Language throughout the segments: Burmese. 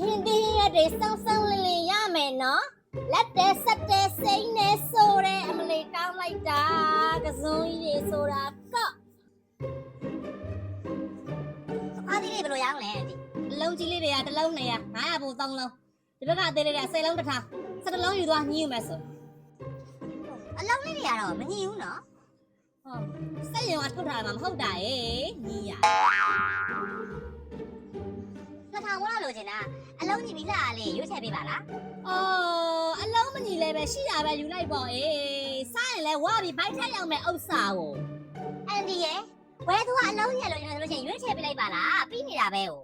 ဟင်းသီးဟင်းရက်တွေစောင်းစောင်းလင်းလင်းရမယ်နော်လက်တဲဆက်တဲစိမ့်နေဆိုတဲ့အမလေးကောင်းလိုက်တာကစုံကြီးတွေဆိုတာကော့အားဒီလေးဘယ်လိုရအောင်လဲဒီအလုံးကြီးလေးတွေကတစ်လုံးနေရ900ဘူး3လုံးဒီဘက်ကအသေးလေးတွေက10လုံးတစ်ထား17လုံးယူသွားညှိယူမယ်ဆိုအလုံးလေးတွေကတော့မညီဘူးနော်ဟုတ်စက်ရုံကထုတ်ထားတာမှမဟုတ်တာရေညီရနှစ်ထောင်ဝလားလို့ချင်တာ အလုံးညီပြီးလားလေရွေးချယ်ပေးပါလားအော်အလုံးမညီလဲပဲရှိတာပဲယူလိုက်ပေါ့အေးစားရင်လဲဝါပြီးဘိုက်ထက်ရောက်မယ်ဥစ္စာကိုအန်ဒီရဲ့ဝဲသူကအလုံးရလို့ကျွန်တော်တို့ချင်းရွေးချယ်ပေးလိုက်ပါလားပြီးနေတာပဲဟို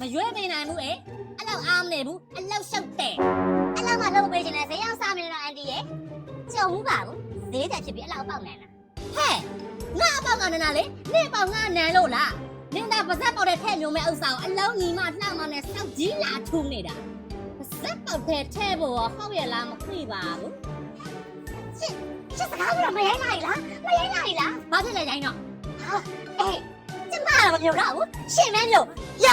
မရွေးပေးနိုင်ဘူးအေးအဲ့လောက်အားမနေဘူးအလောက်ရှုပ်တယ်အလုံးမလုံးပေးချင်တဲ့ဈေးရောက်စားမနေတော့အန်ဒီရဲ့ကြုံဘူးပါဘူးဈေးတက်ဖြစ်ပြီးအလောက်ပေါက်နေလားဟဲ့ငါအပေါက်ကနနာလေနေပေါက်ငါနန်လို့လား နင်ကပါဇက်ပေါက်တဲ့ထဲ့မျိုးမဲ့ဥစ္စာကိုအလုံးညီမလှမနဲ့စောက်ကြီးလာထူနေတာပါဇက်ပေါက်တဲ့ထဲ့ဖို့ဟုတ်ရလားမခွေပါဘူးရှစ်စကားကတော့မရိုင်းလိုက်လားမရိုင်းလိုက်လားဘာဖြစ်လဲတိုင်းတော့အေးကျမကတော့မပြောတော့ဘူးရှင်မဲလို့ရ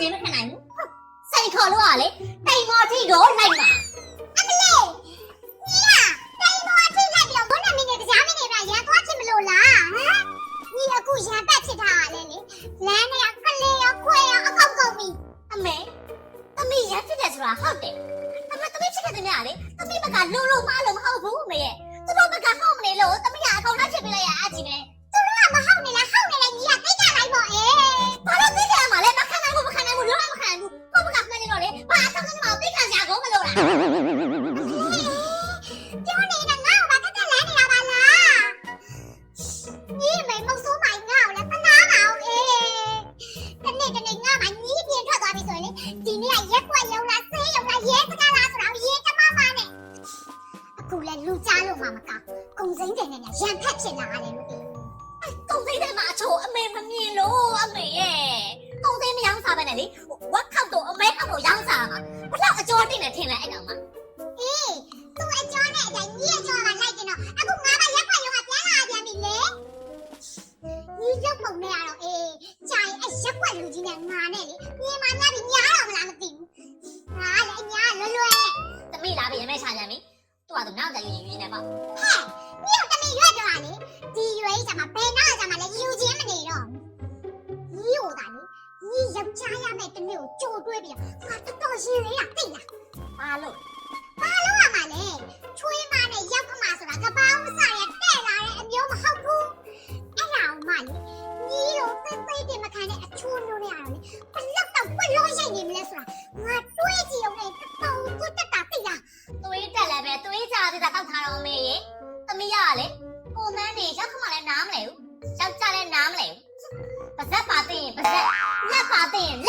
နေတော့လုံးဝနေမခံနိုင်ဘူးစိတ်ခေါ်လို့ကလေတိမ်မော်ထိတော့လိုက်မှာအမလေးကြီးကတိမ်မော်ထိလိုက်ပြီးတော့ဘုန်းတော်မင်းနဲ့ကြားမင်းနဲ့ရန်သွားချင်မလို့လားဟမ်ကြီးအခုရန်တက်ဖြစ်ထားတာလေလေလမ်းနဲ့ကလေးရောခွဲရောအကောက်ကုန်ပြီအမေသမီးရန်ဖြစ်တယ်ဆိုတာဟုတ်တယ်အမေသမီးဖြစ်တဲ့တည်းကလေသမီးဘက်ကလုံလုံမလို့မဟုတ်ဘူးအမေရဲ့သူတို့ဘက်ကဟောက်မနေလို့ စိမ့်တယ်နဲ့ရန်ဖက်ဖြစ်လာတယ်လို့အေးကုံစိမ့်တယ်မှာအချိုအမေမမြင်လို့အမေရဲ့ကုံစိမ့်မရောင်းစားပဲနဲ့လေဝက်ခောက်တော့အမဲခောက်တော့ရောင်းစားမှာဘလောက်အကျော်တင်နေထင်လဲအဲ့ကောင်မအေးသူအကျော်နဲ့အတိုင်းညီအကျော်ကလိုက်တင်တော့အခုငါမရက်ွက်ရုံကပြန်လာပြန်ပြီလေညီရုပ်ပုံနဲ့ကတော့အေးဂျိုင်အရက်ွက်လူကြီးနဲ့ငါနဲ့လေညီမညာပြီးညားတော့မလားမသိဘူးငါလည်းညားလွယ်လွယ်နဲ့သမီးလာပြီရမဲချာကြပြီသူကသူနောက်ကြယူရင်ယူနေပေါ့ဟဲ့ ကြီးကမှဘယ်နာကြမှာလဲယူချင်းမနေတော့ညီဟိုတာလေညီယောက်ျားရမယ့်တနေ့ကိုကြိုတွဲပြီးတော့ငါတော်တော်ရှင်လေးရသိလားဘာလို့ လ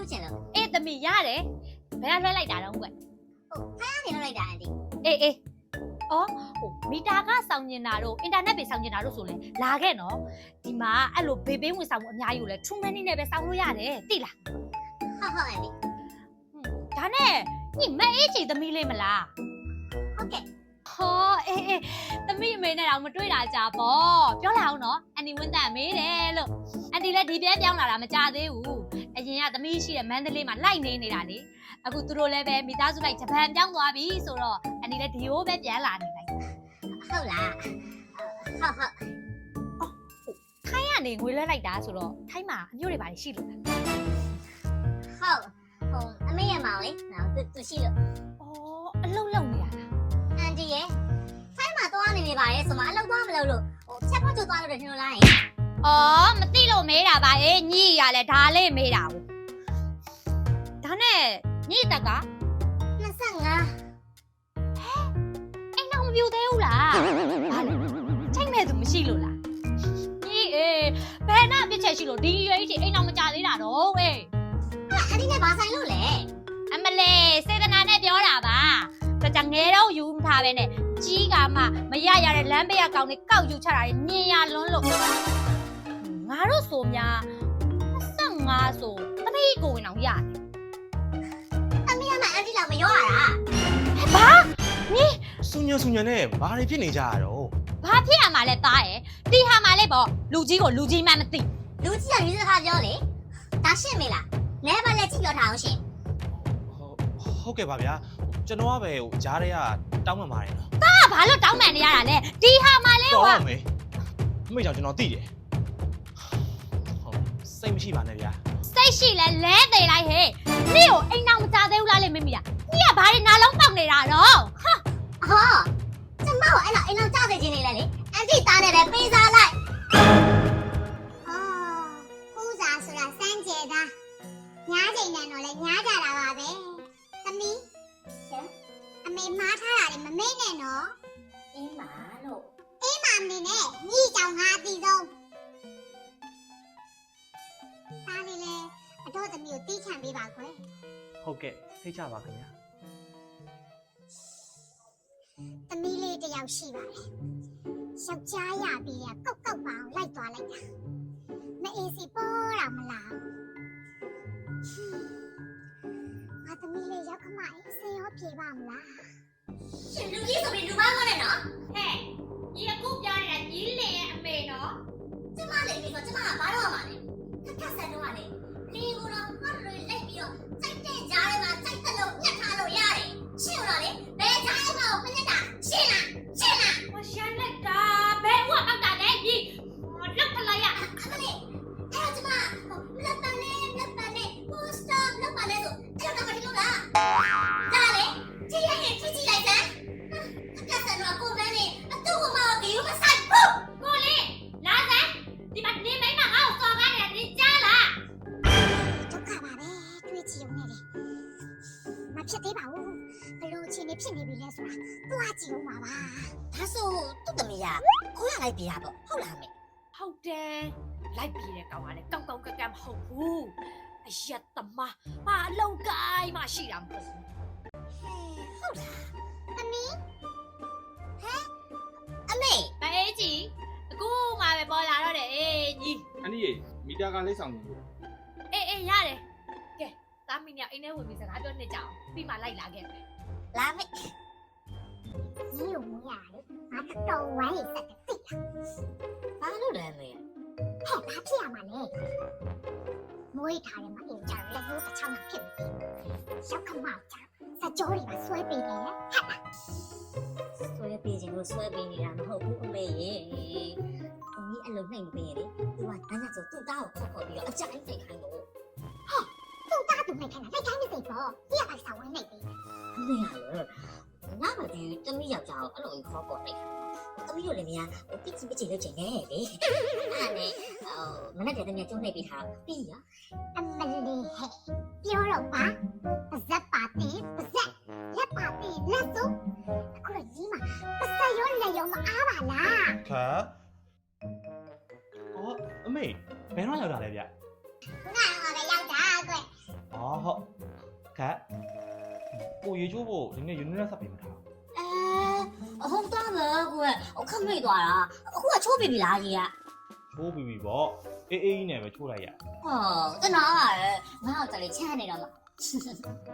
လေးထုတ်ချင်လို့အေးသမီးရတယ်ဘယ်ကလွှဲလိုက်တာတော့ကွဟုတ်ခိုင်းနေထုတ်လိုက်တာအန်တီအေးအေးအော်ဟိုမီတာကစောင်းကျင်တာတို့အင်တာနက်ပဲစောင်းကျင်တာတို့ဆိုလဲလာခဲ့နော်ဒီမှာအဲ့လိုဘေးဘေးဝင်ဆောင်မှုအများကြီးကိုလဲ true money နဲ့ပဲစောင်းလို့ရတယ်သိလားဟုတ်ဟုတ်အန်တီဒါနဲ့ညီမအေးချီသမီးလေးမလားဟုတ်ကဲ့ဟာအော်အေးအေးသမီးအမေနဲ့တော့မတွေ့တာကြာပေါ့ပြောလာအောင်နော်အန်တီဝင်းတန်မေးတယ်လို့အန်တီလည်းဒီပြဲပြောင်းလာတာမကြသေးဘူး အရင်ကသမီးရှိတဲ့မန္တလေးမှာလိုက်နေနေတာလေအခုသူတို့လည်းပဲမိသားစုလိုက်ဂျပန်ပြောင်းသွားပြီဆိုတော့အန်တီလည်းဒီဟိုပဲပြန်လာနေလိုက်ဟုတ်လားဟုတ်ဟုတ်ထိုင်းကနေငွေလဲလိုက်တာဆိုတော့ထိုင်းမှာအမျိုးတွေပါရှိလို့လားဟုတ်ဟိုအမေရမောင်လေနော်သူသူရှိလို့အော်အလုံးလုံးနေတာလားအန်တီရဲ့ဖိုင်းမှာသွားနေနေပါရဲ့ဆိုမှအလောက်သွားမလို့လို့ဟိုချက်ဖို့ကျသွားလို့တယ်ထင်လို့လားယင် အော်မသိလို့မေးတာပါအေးညီရလဲဒါလေးမေးတာဘူးဒါနဲ့ညီတက်က25အိမ်တော့မပြူသေးဘူးလားဘာလဲချိန်မဲ့သူမရှိလို့လားညီအေးဘယ်နာပြစ်ချက်ရှိလို့ဒီရွယ်ကြီးအိမ်တော့မကြသေးတာတော့အေးအန်တီနဲ့ဘာဆိုင်လို့လဲအမလေးစေတနာနဲ့ပြောတာပါဒါကြောင့်ငယ်တော့ယူမထားပဲနဲ့ကြီးကမှမရရတဲ့လမ်းဘေးကကောင်းနေကောက်ယူချတာညင်ရလွန်းလို့ ငါတို့ဆိုများ25ဆိုသမီးကိုဝင်အောင်ရတယ်အမေကမှအန်တီလောက်မရောရတာဘာဆူညံဆူညံနဲ့ဘာတွေဖြစ်နေကြရတော့ဘာဖြစ်ရမှာလဲသားရယ်တီဟာမှာလဲပေါ့လူကြီးကိုလူကြီးမှမသိလူကြီးကယူစကားပြောလေဒါရှင့်မေလားနဲပါလဲကြည့်ပြောထားအောင်ရှင်ဟုတ်ဟုတ်ကဲ့ပါဗျာကျွန်တော်ကပဲဟိုဂျားတွေကတောင်းမှန်ပါတယ်နော်ဟာဘာလို့တောင်းပန်နေရတာလဲတီဟာမှာလဲတော်ကွာပါမေအမေကြောင့်ကျွန်တော်သိတယ်ဟုတ် စိတ်မရှိပါနဲ့ဗျာစိတ်ရှိလဲလဲသေးလိုက်ဟဲ့နေ့ကိုအိမ်အောင်မကြသေးဘူးလားလေမမေကနေ့ကဘာတွေနာလုံးပေါက်နေတာတော့ဟောကျမကိုအဲ့လောက်အိမ်လောက်ကြားစေခြင်းနေလဲလေအန်တီသားနဲ့ပဲပေးစားလိုက်အော်ဦးစားဆိုတာစမ်းကြဲတာညားချိန်နဲ့တော့လဲညားကြတာပါပဲသမီးရှင်အမေမားထားတာလေမမေ့နဲ့နော်အင်းပါလို့အေးမမနေနဲ့ညီကြောင်ငါအတီဆုံး အတော့သမီးကိုတီးချံပေးပါခွယ်ဟုတ်ကဲ့သိကြပါခင်ဗျာသမီးလေးတစ်ယောက်ရှိပါတယ်ယောက်ျားရပြီးရကောက်ကောက်ပါအောင်လိုက်သွားလိုက်တာမအေးစီပေါ်တာမလားငါသမီးလေးရောက်ခမအေးစင်ရောပြေပါမလားရှင်လူကြီးဆိုပြီးလူမကောနဲ့နော် ဖြစ်သေးပါဘူးဘလို့အချင်းနေဖြစ်နေပြီလဲဆိုတာတွားကြည့်အောင်ပါပါဒါဆိုသူ့သမီးကကိုရလိုက်ပြရပေါ့ဟုတ်လားမေဟုတ်တယ်လိုက်ပြေးတဲ့ကောင်ကလည်းကောက်ကောက်ကက်ကမဟုတ်ဘူးအရက်သမားမအလုံးကိုင်းမှရှိတာမဟုတ်ဘူးသမီးအမေမအေးကြီးအခုမှပဲပေါ်လာတော့တယ်အေးညီအန်ဒီရေမီတာကလေးဆောင်နေလို့အေးအေးရတယ်ကဲသား မင်းညအိမ်ထဲဝင်ပြီးစကားပြောနေကြအောင်ပြီးမှလိုက်လာခဲ့မယ်လာမေညီကိုမရလေငါတော်ဝိုင်းစက်တိတ်ဘာလို့လဲမေဟဲ့ဘာဖြစ်ရမှာလဲမွေးထားတယ်မအင်ကြလက်ရိုးတစ်ချောင်းမှဖြစ်နေပြီရောက်ခမကြောင်စကြောတွေပါဆွဲပေးတယ်ဟဲ့ဆွဲပေးခြင်းလို့ဆွဲပေးနေတာမဟုတ်ဘူးအမေရေအမီးအလုံးနှိမ်မပေးရလေသူကတန်းရဆိုသူ့သားကိုခေါ်ခေါ်ပြီးတော့အကြိုက်စိတ်ခိုင်းလို့ သူ့သားသူနဲ့ခဏလိုက်ခိုင်းနေစိတ်ပေါ့ပြရပါဆောင်ဝင်နေပြီအမေကလည်းငါမဒီတမီးယောက်ျားကိုအဲ့လိုခေါ်ခေါ်နေတမီးတို့လည်းမရဟိုပြစ်ချင်ပြစ်ချင်လုပ်ချင်နေလေအဲ့နဲ့ဟိုမနေ့ကတည်းကကျုံးနေပြီးထားပြီးရအမလီဟဲ့ပြောတော့ပါပါဇက်ပါတီပါဇက်လက်ပါတီလက်စုပ်အခုတော့ကြီးမှာပစက်ရောလက်ရောမအားပါလားခါအော်အမေဘယ်တော့ရောက်တာလဲဗျ ဟုတ်ခါကိုရေချိုးဖို့ဒီနေ့ယူနီရက်ဆက်ပြင်မထားအဲဟုတ်သားပဲကွယ်အခက်မိတ်သွားတာအခုကချိုးပြီပြီလားကြီးကချိုးပြီးပြီပေါ့အေးအေးကြီးနဲ့ပဲချိုးလိုက်ရဟောတနာပါရဲ့ငါ့ကိုတလေချမ်းနေတော့မှ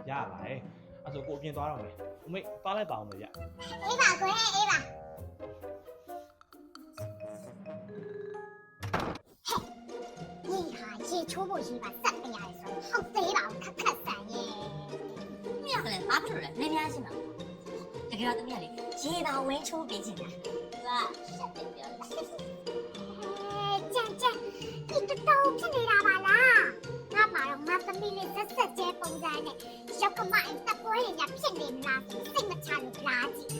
ရပါတယ်အဲ့ဆိုကိုအပြင်သွားတော့မယ်အမေသွားလိုက်ပါအောင်လို့ဗျအေးပါကွယ်အေးပါ ရေချိုးဖို့ရေးပါစက်ပြရတယ်ဆိုတော့ဟုတ်သေးပါဘူးခက်ခက်ဆန်ရဲ့မင်းကလည်းဘာဖြစ်လို့လဲနေများရှိမှာတကယ်တော့တမီးကလေရေပါဝင်းချိုးပေးချင်တာသူကရှက်တယ်ပြောတာကြမ်းကြမ်းဒီတတော်ဖြစ်နေတာပါလားငါမှာတော့ငါသမီးလေးသက်သက်ကျဲပုံစံနဲ့ရောက်ကမအိမ်တပ်ပွဲရညာဖြစ်နေမလားစိတ်မချလို့လားကြည့်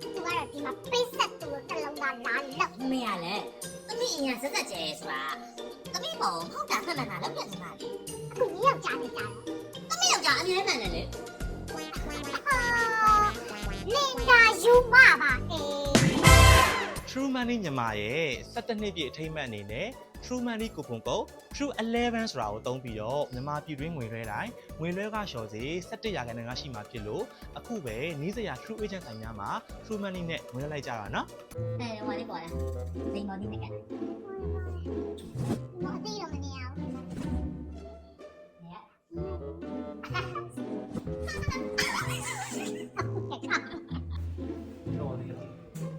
သူကတော့ဒီမှာပေးဆက်သူ့နှလုံးသားလားလောက်မင်းကလည်းတမီးအရင်ဆက်ဆက်ကျဲဆိုတာ တမီးပေါ့ဟုတ်တာမှန်မှန်တာလောက်ပြနေတာလေအခုမြေယောက်ျားနေကြတယ်တမီးယောက်ျားအမြဲမှန်တယ်လေအာလင်ဒါယူမပါအေး True Money မြန်မာရဲ့17နှစ်ပြည့်အထိမ်းအမှတ်အနေနဲ့ True Money Coupon Code True 11ဆိုတာကိုသုံးပြီးတော့မြန်မာပြည်တွင်းငွေလွှဲတိုင်းငွေလွှဲကလျှော်စေ17ရာခိုင်နှုန်းကရှိမှာဖြစ်လို့အခုပဲနီးစရာ True Agent ဆိုင်များမှာ True Money နဲ့ငွေလွှဲလိုက်ကြတာနော်အဲဟိုလေးပေါ်လာစိန်မော်ဒီနဲ့ကဘာသိတော့မနေအောင်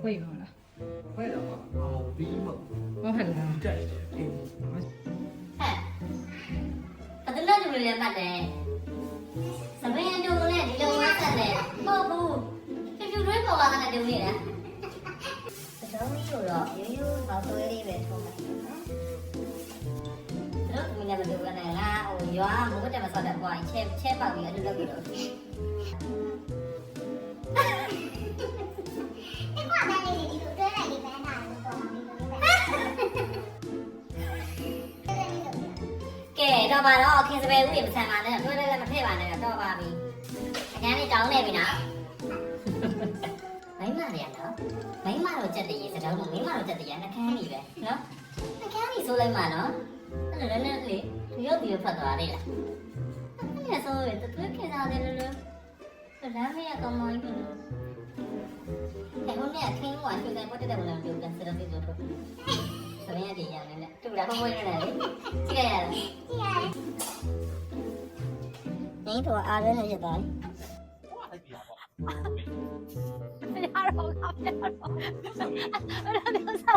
ဝေးပါ ဟုတ်ဟဲ့လားကြိုက်တယ်ဟဲ့ပဒလက်ကျူလည်းပတ်တယ်သမီးအတူနဲ့ဒီလိုဝတ်ဆက်တယ်ဟုတ်ဘူးဖြူဖြူတွဲပေါ်လာတဲ့အတူနဲ့လားကျောင်းကြီးကိုတော့ရိုးရိုးပေါက်သွဲလေးပဲထိုးမယ်နော်။တို့မင်းလည်းမတို့ရနိုင်လား။ဟိုရွာမိုးတက်မဆော့တဲ့ဘွားချဲချဲပောက်ပြီးအလုပ်လုပ်ပြီးတော့ တော့ပါတော့ခင်စပယ်ဦးရေမဆန်ပါနဲ့တွဲလည်းမထည့်ပါနဲ့တော့ပါပြီအကျန်းလေးတောင်းနေပြီနော်မိမတွေရနော်မိမတို့ကြက်တည်းရေစတောင်းလို့မိမတို့ကြက်တည်းရနှကန်းကြီးပဲနော်နှကန်းကြီးဆိုလိုက်မှနော်အဲ့လိုလည်းလေဒီရုပ်ဒီဖတ်သွားလေးလားအဲ့ဒါဆိုရင်တူခင်စားတယ်လို့လို့လမ်းမရကောင်းမောင်းကြီးလို့အဲ့ဟိုနေ့အခင်းကရွှေဆိုင်ပတ်တဲ့ဘုံလုံးပြုတ်တယ်စတော့ဒီလိုတော့ ဆင်းရည်ရတယ်လေတူလားဘဝရနေလေကြည့်ရရတယ်ဒီရတယ်နင်းတော့အားရနေရတာဟိုကလိုက်ပြပါပေါ့မရတော့ငါမရတော့အဲ့ဒါတော့ဆောက်